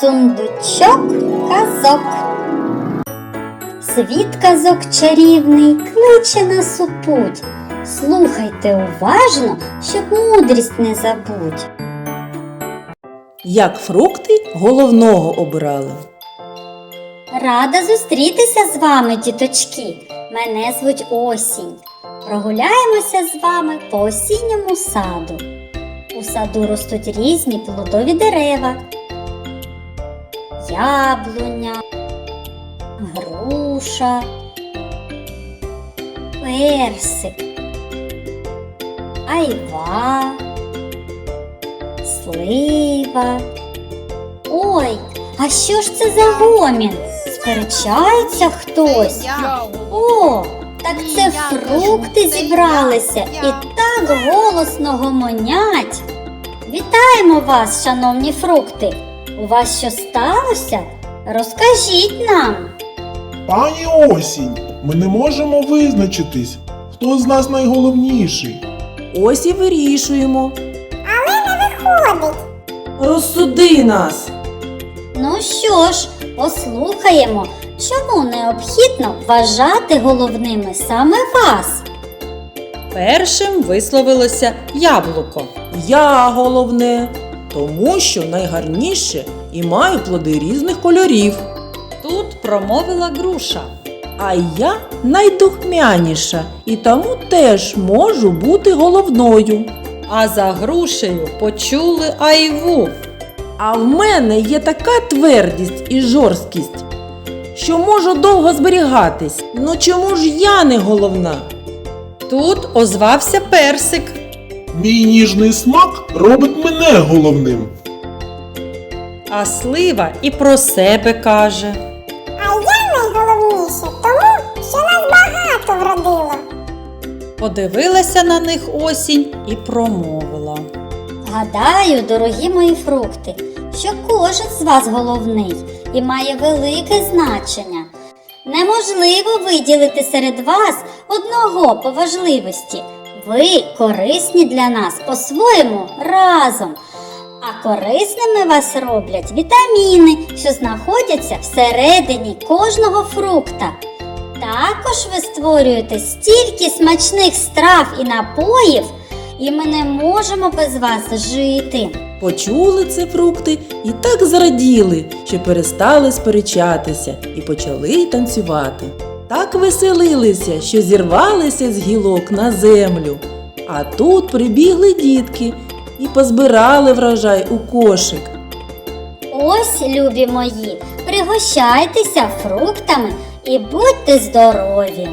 Сундучок казок. Світ казок чарівний кличе нас у путь. Слухайте уважно, щоб мудрість не забудь. Як фрукти головного обирали. Рада зустрітися з вами, діточки. Мене звуть Осінь. Прогуляємося з вами по осінньому саду. У саду ростуть різні плодові дерева. Яблуня, груша, персик, айва, слива. Ой, а що ж це за гомін? Сперечається хтось. О, так це фрукти зібралися і так голосно гомонять. Вітаємо вас, шановні фрукти! У вас що сталося? Розкажіть нам. Пані осінь, ми не можемо визначитись, хто з нас найголовніший. Ось і вирішуємо. Але не виходить. Розсуди нас. Ну що ж, послухаємо, чому необхідно вважати головними саме вас. Першим висловилося яблуко. Я головне, тому що найгарніше і маю плоди різних кольорів. Тут промовила груша. А я найдухмяніша і тому теж можу бути головною. А за грушею почули айву. А в мене є така твердість і жорсткість, що можу довго зберігатись. Ну чому ж я не головна? Тут озвався персик. Мій ніжний смак робить мене головним. А слива і про себе каже. А я найголовніше, тому що нас багато вродило. Подивилася на них осінь і промовила. Гадаю, дорогі мої фрукти, що кожен з вас головний і має велике значення. Неможливо виділити серед вас одного по важливості. Ви корисні для нас по-своєму разом. А корисними вас роблять вітаміни, що знаходяться всередині кожного фрукта. Також ви створюєте стільки смачних страв і напоїв, і ми не можемо без вас жити. Почули це фрукти і так зраділи, що перестали сперечатися і почали танцювати. Так веселилися, що зірвалися з гілок на землю. А тут прибігли дітки і позбирали врожай у кошик. Ось, любі мої, пригощайтеся фруктами і будьте здорові!